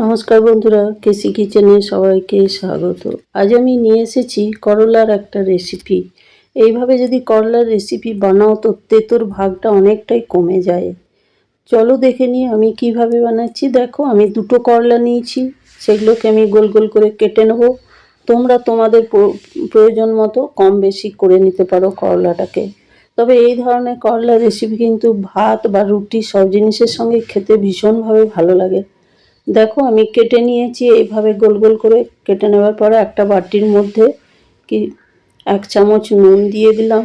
নমস্কার বন্ধুরা, কেসি কিচেনে সবাইকে স্বাগত। আজ আমি নিয়ে এসেছি করলার একটা রেসিপি এইভাবে যদি করলার রেসিপি বানাও, তো তেঁতোর ভাগটা অনেকটাই কমে যায়। চলো দেখে নিই আমি কীভাবে বানাচ্ছি। দেখো, আমি দুটো করলা নিয়েছি, সেগুলোকে আমি গোল গোল করে কেটে নেব। তোমরা তোমাদের প্রয়োজন মতো কম বেশি করে নিতে পারো করলাটাকে। তবে এই ধরনের করলা রেসিপি কিন্তু ভাত বা রুটি সব জিনিসের সঙ্গে খেতে ভীষণভাবে ভালো লাগে। দেখো, আমি কেটে নিয়েছি, এইভাবে গোল গোল করে কেটে নেওয়ার পরে একটা বাটির মধ্যে কি, এক চামচ নুন দিয়ে দিলাম,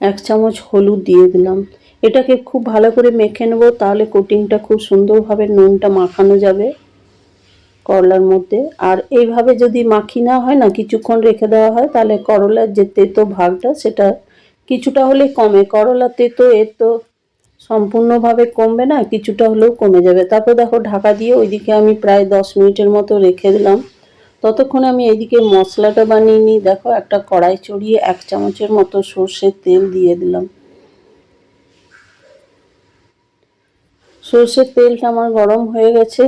এক চামচ হলুদ দিয়ে দিলাম। এটাকে খুব ভালো করে মেখে নেব, তাহলে কোটিংটা খুব সুন্দরভাবে নুনটা মাখানো যাবে করলার মধ্যে। আর এইভাবে যদি মাখি না হয় না, কিছুক্ষণ রেখে দেওয়া হয়, তাহলে করলার যে তেতো ভাগটা, সেটা কিছুটা হলে কমে। করলা তেতো এর তো সম্পূর্ণভাবে কমবে না, কিছুটা হলেও কমে যাবে। তারপর দেখো, ঢাকা দিয়ে ওইদিকে আমি প্রায় দশ মিনিটের মতো রেখে দিলাম। ততক্ষণে আমি এইদিকে মশলাটা বানিয়ে নিই। দেখো, একটা কড়াই চড়িয়ে এক চামচের মতো সর্ষের তেল দিয়ে দিলাম। সর্ষের তেলটা আমার গরম হয়ে গেছে।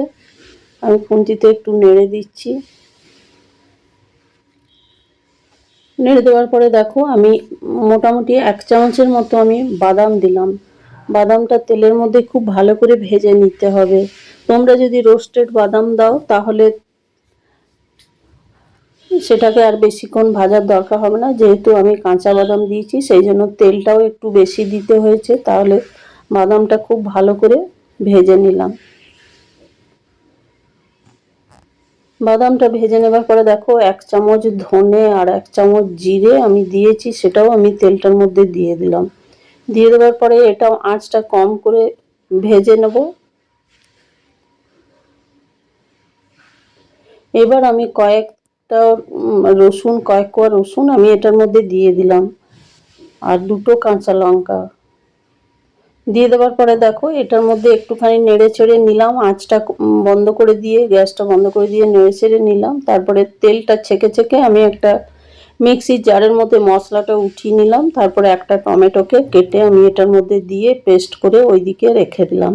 আমি খুন্তিতে একটু নেড়ে দিচ্ছি। নেড়ে দেওয়ার পরে দেখো, আমি মোটামুটি এক চামচের মতো আমি বাদাম দিলাম। বাদামটা তেলের মধ্যে খুব ভালো করে ভেজে নিতে হবে। তোমরা যদি রোস্টেড বাদাম দাও, তাহলে সেটাকে আর বেশিক্ষণ ভাজার দরকার হবে না। যেহেতু আমি কাঁচা বাদাম দিয়েছি, সেই জন্য তেলটাও একটু বেশি দিতে হয়েছে, তাহলে বাদামটা খুব ভালো করে ভেজে নিলাম। বাদামটা ভেজে নেবার পরে দেখো, এক চামচ ধনে আর এক চামচ জিরে আমি দিয়েছি, সেটাও আমি তেলটার মধ্যে দিয়ে দিলাম। দিয়ে দেওয়ার পরে এটাও আঁচটা কম করে ভেজে নেব। এবার আমি কয়েকটা রসুন, কয়েক কোয়া রসুন আমি এটার মধ্যে দিয়ে দিলাম। আর দুটো কাঁচা লঙ্কা। দিয়ে দেওয়ার পরে দেখো, এটার মধ্যে একটুখানি নেড়ে চেড়ে নিলাম। আঁচটা বন্ধ করে দিয়ে, গ্যাসটা বন্ধ করে দিয়ে নেড়ে চেড়ে নিলাম। তারপরে তেলটা ছেঁকে ছেঁকে আমি একটা মিক্সির জারের মধ্যে মশলাটা উঠিয়ে নিলাম, তারপরে একটা টমেটোকে কেটে আমি এটার মধ্যে দিয়ে পেস্ট করে ওইদিকে রেখে দিলাম।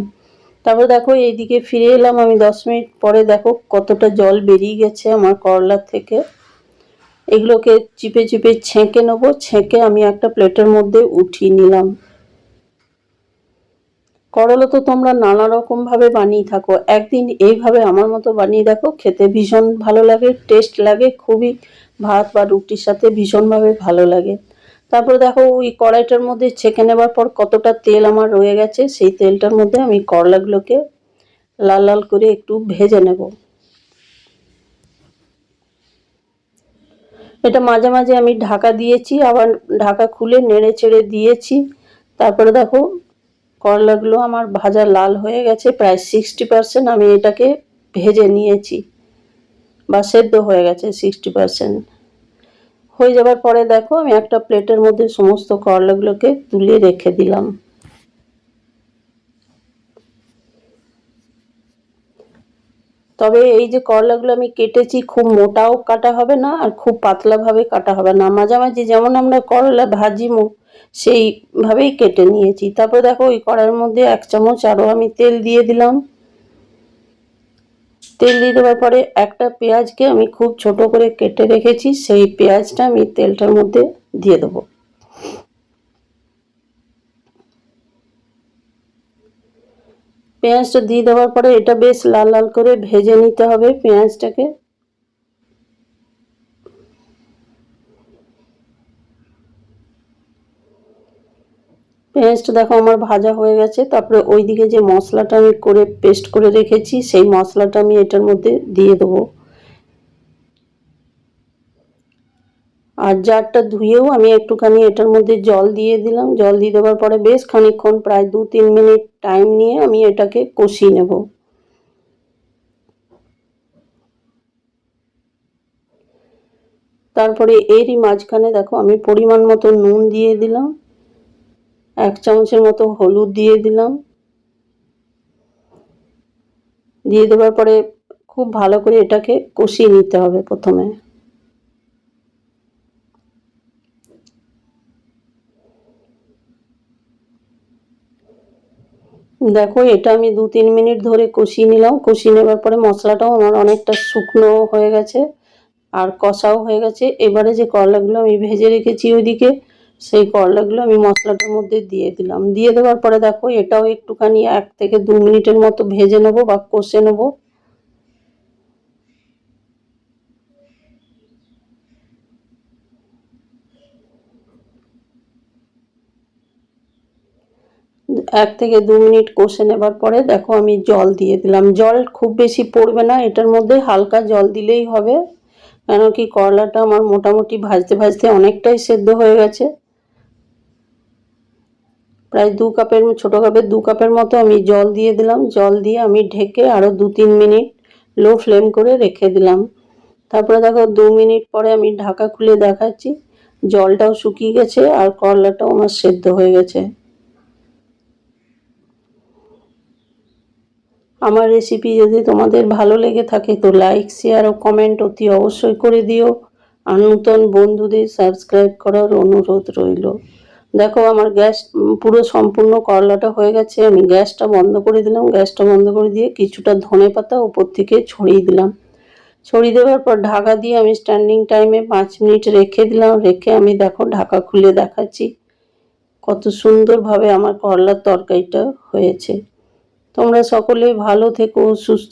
তারপর দেখো এইদিকে ফিরে এলাম আমি দশ মিনিট পরে, দেখো কতটা জল বেরিয়ে গেছে আমার করলার থেকে। এগুলোকে চিপে চিপে ছেঁকে নেব, ছেঁকে আমি একটা প্লেটের মধ্যে উঠিয়ে নিলাম। করলা তো তোমরা নানা রকম ভাবে বানিয়ে থাকো, একদিন এইভাবে আমার মতো বানিয়ে দেখো, খেতে ভীষণ ভালো লাগে টেস্ট লাগে, খুবই ভাত বা রুটির সাথে ভীষণভাবে ভালো লাগে। তারপরে দেখো, ওই কড়াইটার মধ্যে ছেঁকে নেবার পর কতটা তেল আমার রয়ে গেছে, সেই তেলটার মধ্যে আমি করলাগুলোকে লাল লাল করে একটু ভেজে নেব। এটা মাঝে মাঝে আমি ঢাকা দিয়েছি, আবার ঢাকা খুলে নেড়ে চেড়ে দিয়েছি। তারপরে দেখো, করলাগুলো আমার ভাজা লাল হয়ে গেছে, প্রায় সিক্সটি পার্সেন্ট আমি এটাকে ভেজে নিয়েছি। বা সেদ্ধ হয়ে গেছে সিক্সটি পার্সেন্ট হয়ে যাবার পরে দেখো আমি একটা প্লেটের মধ্যে সমস্ত করলাগুলোকে তুলে রেখে দিলাম। তবে এই যে করলাগুলো আমি কেটেছি খুব মোটাও কাটা হবে না আর খুব পাতলাভাবে কাটা হবে না। মাঝামাঝি যেমন আমরা করলা ভাজি সেইভাবেই কেটে নিয়েছি। তারপর দেখো ওই কড়াইয়ের মধ্যে এক চামচ আরও আমি তেল দিয়ে দিলাম। তেল দিয়ে দেওয়ার পরে একটা পেঁয়াজকে আমি খুব ছোট করে কেটে রেখেছি, সেই পেঁয়াজটা আমি তেলটার মধ্যে দিয়ে দেবো। পেঁয়াজটা দিয়ে দেওয়ার পরে এটা বেশ লাল লাল করে ভেজে নিতে হবে পেঁয়াজটাকে। পেঁয়াজটা দেখো আমার ভাজা হয়ে গেছে। তারপরে ওইদিকে যে মশলাটা আমি করে পেস্ট করে রেখেছি, সেই মশলাটা আমি এটার মধ্যে দিয়ে দেবো। আর জারটা ধুয়েও আমি একটুখানি এটার মধ্যে জল দিয়ে দিলাম। জল দিয়ে দেওয়ার পরে বেশ খানিকক্ষণ, প্রায় দু তিন মিনিট টাইম নিয়ে আমি এটাকে কষিয়ে নেব। তারপরে এরই মাঝখানে দেখো আমি পরিমাণ মতো নুন দিয়ে দিলাম। এক চামচের মতো হলুদ দিয়ে দিলাম। দিয়ে দেওয়ার পরে খুব ভালো করে এটাকে কষিয়ে নিতে হবে প্রথমে। দেখো, এটা আমি দু তিন মিনিট ধরে কষিয়ে নিলাম। কষিয়ে নেবার পরে মশলাটাও আমার অনেকটা শুকনো হয়ে গেছে আর কষাও হয়ে গেছে। এবারে যে করলাগুলো আমি ভেজে রেখেছি ওইদিকে সেই করলাগুলো আমি মশলাটার মধ্যে দিয়ে দিলাম। দিয়ে দেওয়ার পরে দেখো এটাও একটুখানি এক থেকে দু মিনিটের মতো ভেজে নেব বা কষে নেব। এক থেকে দু মিনিট কষে নেবার পরে দেখো আমি জল দিয়ে দিলাম। জল খুব বেশি পড়বে না, এটার মধ্যে হালকা জল দিলেই হবে। কেন কি করলাটা আমার মোটামুটি ভাজতে ভাজতে অনেকটাই সেদ্ধ হয়ে গেছে। প্রায় দু কাপের, ছোটো কাপের, দু কাপের মতো আমি জল দিয়ে দিলাম। জল দিয়ে আমি ঢেকে আরও দু তিন মিনিট লো ফ্লেম করে রেখে দিলাম। তারপরে দেখো দু মিনিট পরে আমি ঢাকা খুলে দেখাচ্ছি। জলটাও শুকিয়ে গেছে আর করলাটাও আমার সেদ্ধ হয়ে গেছে। আমার রেসিপি যদি তোমাদের ভালো লেগে থাকে তো লাইক শেয়ার ও কমেন্ট অতি অবশ্যই করে দিও। আর নূতন বন্ধুদের সাবস্ক্রাইব করার অনুরোধ রইল। দেখো আমার গ্যাস পুরো সম্পূর্ণ করলাটা হয়ে গেছে। আমি গ্যাসটা বন্ধ করে দিলাম। গ্যাসটা বন্ধ করে দিয়ে কিছুটা ধনে পাতা উপর থেকে ছড়িয়ে দিলাম। ছড়িয়ে দেওয়ার পর ঢাকা দিয়ে আমি স্ট্যান্ডিং টাইমে পাঁচ মিনিট রেখে দিলাম। রেখে আমি দেখো ঢাকা খুলে দেখাচ্ছি। কত সুন্দরভাবে আমার করলার তরকারিটা হয়েছে। তোমরা সকলে ভালো থেকো, সুস্থ